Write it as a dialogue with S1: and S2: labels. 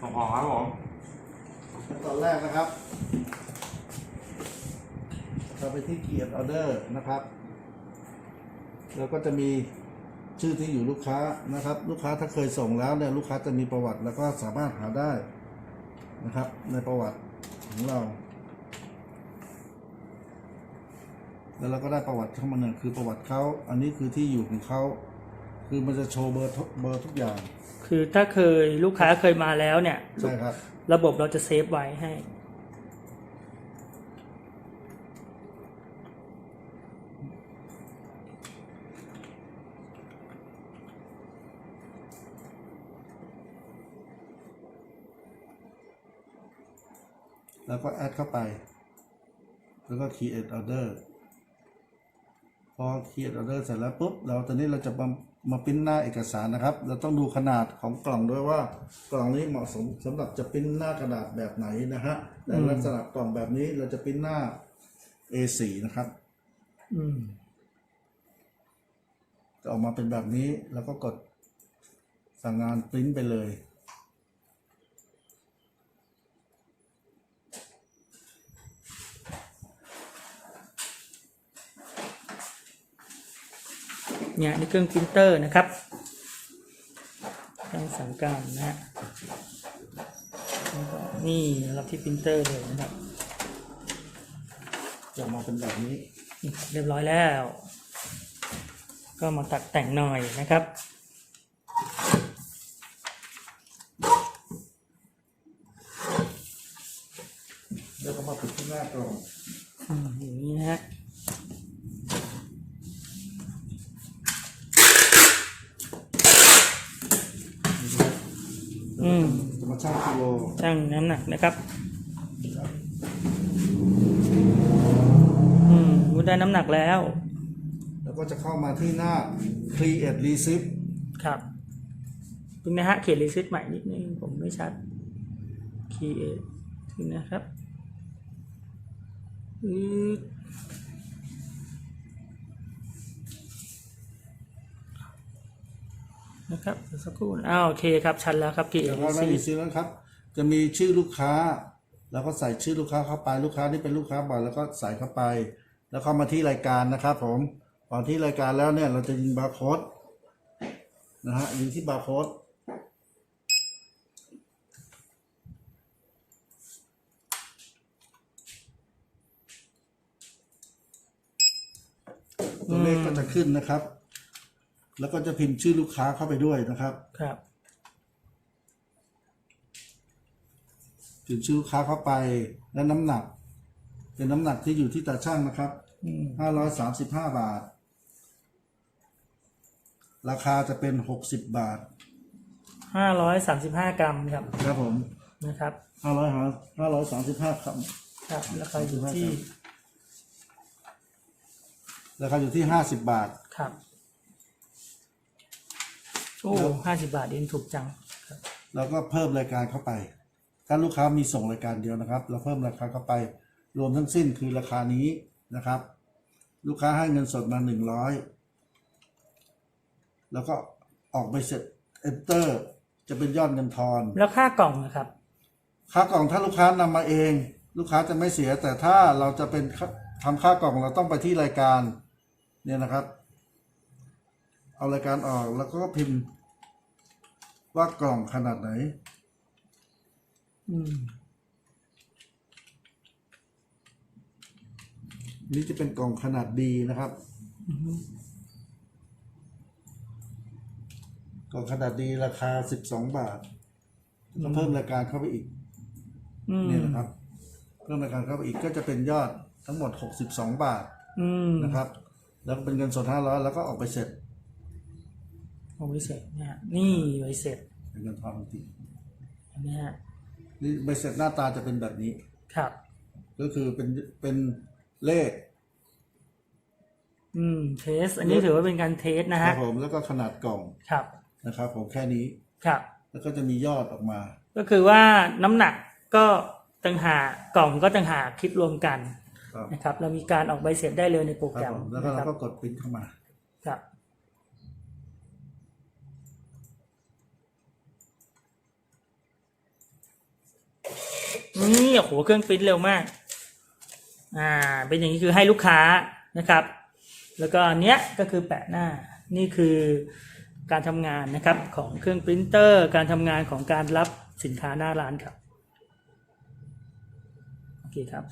S1: ส่งของครับผม
S2: ขั้นตอนแรกนะครับ เราไปที่ Create Order นะครับแล้วก็จะมีชื่อที่อยู่ลูกค้านะครับ ลูกค้าถ้าเคยส่งแล้วเนี่ยลูกค้าจะมีประวัติแล้วก็สามารถหาได้นะครับ ในประวัติของเรา แล้วเราก็ได้ประวัติเข้ามาหนึ่งคือประวัติเขาอันนี้คือที่อยู่ของเขา คือมันจะโชว์เบอร์ทุกเบอร์ทุกอย่าง
S3: คือถ้าเคยลูกค้าเคยมาแล้วเนี่ย
S2: ใช่ครับ
S3: ระบบเราจะเซฟไว้ให้
S2: แล้วก็แอดเข้าไป แล้วก็ create order พอ create order เสร็จแล้วปุ๊บ เราตอนนี้เราจะ มามาปริ้นหน้าเอกสารนะครับ เราต้องดูขนาดของกล่องด้วยว่ากล่องนี้เหมาะสมสำหรับจะปริ้นหน้ากระดาษแบบไหนนะฮะแต่ลักษณะกล่องแบบนี้เราจะปริ้นหน้า A4 นะครับ
S3: อืม
S2: จะออกมาเป็นแบบนี้แล้วก็กดสั่งงานปริ้นไปเลย
S3: เนี่ยนี่เครื่องปรินเตอร์นะครับเครื่องสั่งการนะฮะแล้วก็นี่รับที่ปรินเตอร์เลยนะครับ
S2: จะออกมาเป็นแบบนี้
S3: นี่เรียบร้อยแล้ว ก็มาตัดแต่งหน่อยนะครับ
S2: แล้วก็มาปิดที่หน้ากล่อง
S3: อืมอย่างนี้นะฮะ อื ม
S2: จะมาช่างกิโล
S3: ชั่งน้ำหนักนะครับอืมรู้ได้น้ำหนักแล้ว
S2: แล้วก็จะเข้ามาที่หน้า create receipt
S3: ครับดูนะฮะเขียนรีซิตใหม่นิดนึงผมไม่ชัด create ถึงนะครับอืด นะครับสักครู่อ้าวโอเคครับชัดแล้วครับ create
S2: เดี๋ยวเราได้
S3: receipt
S2: รีซิแล้วครับ จะมีชื่อลูกค้า แล้วก็ใส่ชื่อลูกค้าเข้าไปลูกค้าที่เป็นลูกค้าบ่อยแล้วก็ใส่เข้าไป แล้วเข้ามาที่รายการนะครับ ผมพอนที่รายการแล้วเนี่ยเราจะยิงบาร์โค้ดนะฮะยิงที่บาร์โค้ดตัวเลขก็จะขึ้นนะครับ แล้วก็จะพิมพ์ชื่อลูกค้าเข้าไปด้วยนะครับ
S3: ครับ
S2: ถึงชื่อลูกค้าเข้าไปและน้ำหนัก เป็นน้ำหนักที่อยู่ที่ตาช่างนะครับ
S3: อืม
S2: ห้าร้อยสามสิบห้าบาท ราคาจะเป็นหกสิบบาท
S3: ห้าร้อยสามสิบห้ากรัมครับ
S2: ครับผม
S3: นะครับ
S2: ห้าร้อยห้าร้อยสามสิบห้าครับ
S3: ครับราคาอยู่ที่
S2: ราคาอยู่ที่ห้าสิบบาท
S3: ครับ โอ้
S2: แล้ว
S3: ห้าสิบบาทเองถูกจังครับ
S2: แล้วก็เพิ่มรายการเข้าไป ถ้าลูกค้ามีส่งรายการเดียวนะครับ เราเพิ่มราคาเข้าไป รวมทั้งสิ้นคือราคานี้นะครับ ลูกค้าให้เงินสดมาหนึ่งร้อยแล้วก็ออกไปเสร็จ enter จะเป็นยอดเงินทอน
S3: แล้วค่ากล่องนะครับ
S2: ค่ากล่องถ้าลูกค้านำมาเอง ลูกค้าจะไม่เสียแต่ถ้าเราจะเป็นค่าทำค่ากล่องเราต้องไปที่รายการเนี่ยนะครับ เอารายการออกแล้วก็พิมพ์ ว่ากล่องขนาดไหน
S3: อืม
S2: นี่จะเป็นกล่องขนาดดีนะครับ
S3: อืม
S2: กล่องขนาดดีราคาสิบสองบาทแล้วเพิ่มรายการเข้าไปอีก
S3: อืม
S2: นี่นะครับ เพิ่มรายการเข้าไปอีกก็จะเป็นยอดทั้งหมดหกสิบสองบาท
S3: อืม
S2: นะครับ แล้วก็เป็นเงินสดห้าร้อยแล้วก็ออกไปเสร็จ
S3: โอ้ใบเสร็จนะฮะนี่ใบเสร็จ
S2: เป็นเงินทอนจริง
S3: เห็นไหมฮะ
S2: นี่ใบเสร็จหน้าตาจะเป็นแบบนี้
S3: ครับ
S2: ก็คือเป็นเป็นเลข
S3: อืมเทส อันนี้ถือว่าเป็นการเทสนะ
S2: ครั
S3: ฮะ
S2: บผมแล้วก็ขนาดกล่อง
S3: ครับ
S2: นะครับผมแค่นี้
S3: ครับ
S2: แล้วก็จะมียอดออกมา
S3: ก็คือว่าน้ำหนักก็ต่างหากกล่องก็ต่างหากคิดรวมกัน
S2: ครับ
S3: นะครับ เรามีการออกใบเสร็จได้เลยในโปร
S2: ค
S3: แก
S2: รับ
S3: รม
S2: ผมแล้วก็
S3: นะค
S2: เรา
S3: รับ
S2: ก็กดปริ้นเข้ามา
S3: ครับ นี่โอ้โหเครื่องปริ้นเร็วมาก อ่า เป็นอย่างนี้คือให้ลูกค้านะครับ แล้วก็อันเนี้ยก็คือแปะหน้า นี่คือการทำงานนะครับของเครื่องปรินเตอร์ การทำงานของการรับสินค้าหน้าร้านครับ โอเคครับ